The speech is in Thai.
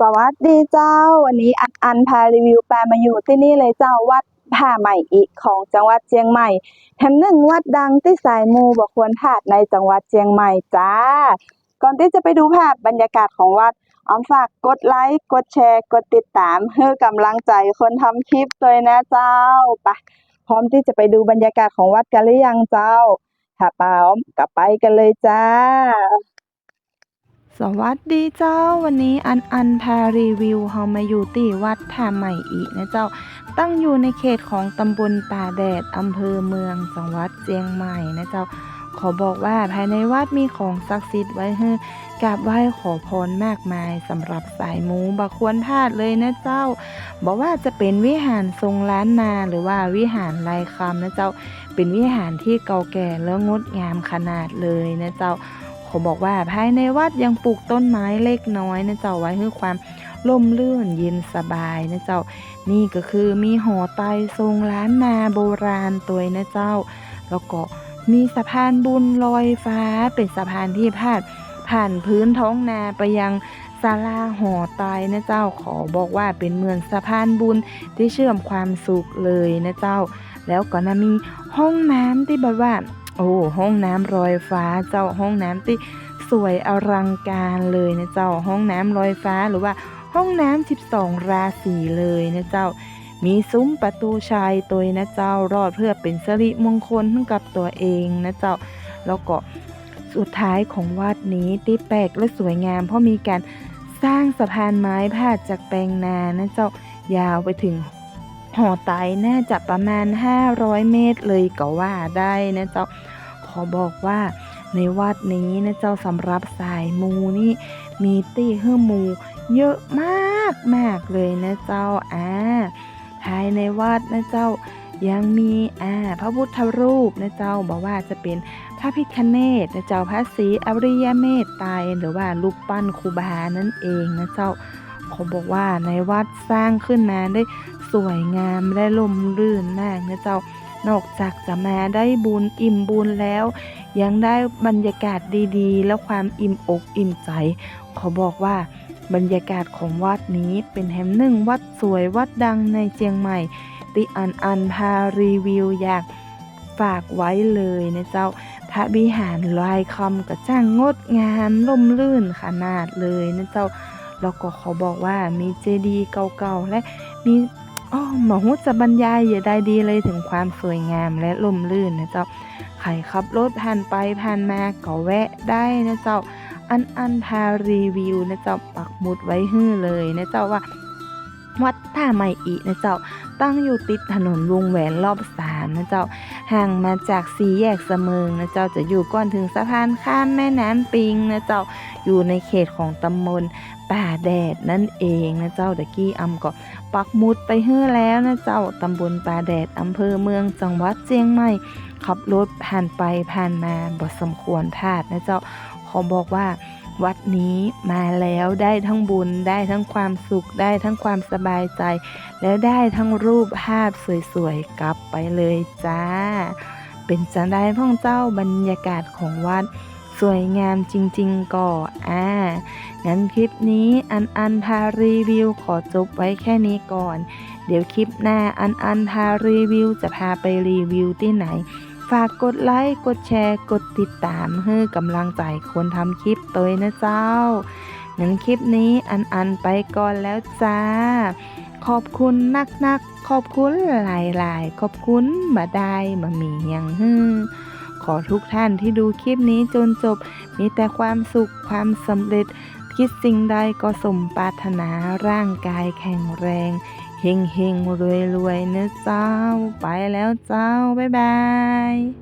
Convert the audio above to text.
สวัสดีเจ้า วันนี้อันอันพารีวิวแปลมาอยู่ที่นี่เลยเจ้าวัดผ่าใหม่อีกของจังหวัดเชียงใหม่แถมหนึ่งวัดดังที่สายมูบอกควรพลาดในจังหวัดเชียงใหม่จ้า ก่อนที่จะไปดูภาพบรรยากาศของวัดออมฝากกดไลค์กดแชร์ กดติดตามเพื่อกำลังใจคนทำคลิปเลยนะเจ้าไปพร้อมที่จะไปดูบรรยากาศของวัดกันหรือยังเจ้าถ้าพร้อมก็ไปกันเลยจ้า สวัสดีเจ้าวันนี้อันอันพารีวิวเฮามาอยู่ที่วัดท่าใหม่อีกนะเจ้า ตั้งอยู่ในเขตของตำบลป่าแดดอำเภอเมืองจังหวัดเชียงใหม่นะเจ้า ขอบอกว่าภายในวัดมีของศักดิ์สิทธิ์ไว้ให้กราบไหว้ขอพรมากมายสำหรับสายมูบักควรพลาดเลยนะเจ้า บอกว่าจะเป็นวิหารทรงล้านนาหรือว่าวิหารลายคำนะเจ้า เป็นวิหารที่เก่าแก่แล้วงดงามขนาดเลยนะเจ้า ขอบอกว่าภายในวัดยังปลูกต้นไม้เล็กน้อยนะเจ้าไว้ให้ความร่มรื่นเย็นสบายนะเจ้า นี่ก็คือมีหอไตทรงล้านนาโบราณตัวนะเจ้า แล้วก็มีสะพานบุญลอยฟ้าเป็นสะพานที่พาดผ่านพื้นท้องนาไปยังศาลาหอไตรนะเจ้าขอบอกว่าเป็นเหมือนสะพานบุญที่เชื่อมความสุขเลยนะเจ้า แล้วก็นะมีห้องน้ำที่แบบว่า โอ้ห้องน้ำลอยฟ้าเจ้าห้องน้ำที่สวยอลังการเลยนะเจ้าห้องน้ำลอยฟ้าหรือว่าห้องน้ำ12 ราศีเลยนะเจ้า มีซุ้มประตูชัยตัวนะเจ้ารอดเพื่อเป็นสิริมงคลให้กับตัวเองนะเจ้า แล้วก็สุดท้ายของวัดนี้ที่แปลกและสวยงาม เพราะมีการสร้างสะพานไม้พาดจากแปลงนานะเจ้า ยาวไปถึง หอไตรน่าจะประมาณ 500 เมตรเลยก็ว่าได้นะเจ้า ขอบอกว่าในวัดนี้นะเจ้าสำหรับสายมูนี่มีตี้เฮือมูเยอะมากมากเลยนะเจ้าอ่าภายในวัดนะเจ้ายังมีอ่าพระพุทธรูปนะเจ้าบอกว่าจะเป็นพระพิคเนตนะเจ้าพระศรีอริยเมตไตรหรือว่ารูปปั้นครูบานั่นเองนะเจ้าขอบอกว่าในวัดสร้างขึ้นมาได้ สวยงามและลมรื่นมากนะเจ้านอกจากจะมาได้บุญอิ่มบุญแล้ว ยังได้บรรยากาศดีๆ และความอิ่มอกอิ่มใจ ขอบอกว่าบรรยากาศของวัดนี้เป็นแห่งหนึ่งวัดสวยวัดดังในเชียงใหม่ ติอันอันพารีวิวอยากฝากไว้เลยนะเจ้าพระวิหารลายคำกระจ้างงดงามล่มลื่นขนาดเลยนะเจ้าแล้วก็ขอบอกว่ามีเจดีย์เก่าๆและมี อ๋อหมอหูจะบรรยายอย่าได้ดีเลยถึงความสวยงามและลมลื่นนะเจ้าใครขับรถผ่านไปผ่านมาก็แวะได้นะเจ้า อันอันพารีวิวนะเจ้าปักหมุดไว้ฮื้อเลยนะเจ้าว่าวัดท่าใหม่อีนะเจ้า ตั้งอยู่ติดถนนวงแหวนรอบสามนะเจ้า ห่างมาจากสี่แยกเสมิงนะเจ้าจะอยู่ก่อนถึงสะพานข้ามแม่น้ำปิงนะเจ้า อยู่ในเขตของตำบล ป่าแดดนั่นเองนะเจ้าตะกี้อำก็ปักหมุดไปเฮือแล้วนะเจ้าตำบลป่าแดดอำเภอเมืองจังหวัดเชียงใหม่ขับรถผ่านไปผ่านมาบ่สมควรพลาดนะเจ้าขอบอกว่าวัดนี้มาแล้วได้ทั้งบุญได้ทั้งความสุขได้ทั้งความสบายใจ แล้วได้ทั้งรูปภาพสวยๆกลับไปเลยจ้า เป็นจังได้พ่องเจ้าบรรยากาศของวัด สวยงามจริง ๆก่ออ่า งั้นคลิปนี้อันอันพารีวิวขอจบไว้แค่นี้ก่อน เดี๋ยวคลิปหน้าอันอันพารีวิวจะพาไปรีวิวที่ไหน ฝากกดไลค์ กดแชร์ กดติดตามเพื่อกำลังใจคนทำคลิปตัวนะเจ้า งั้นคลิปนี้อันอันไปก่อนแล้วจ้า ขอบคุณนักนักๆขอบคุณหลายลายๆ ขอบคุณมาได้มามีอย่างฮึ่ง ขอทุกท่านที่ดูคลิปนี้จนจบ มีแต่ความสุขความสำเร็จ คิดสิ่งใดก็สมปรารถนาร่างกายแข็งแรงเฮงเฮงรวยรวยนะเจ้า ไปแล้วเจ้า บ๊ายบาย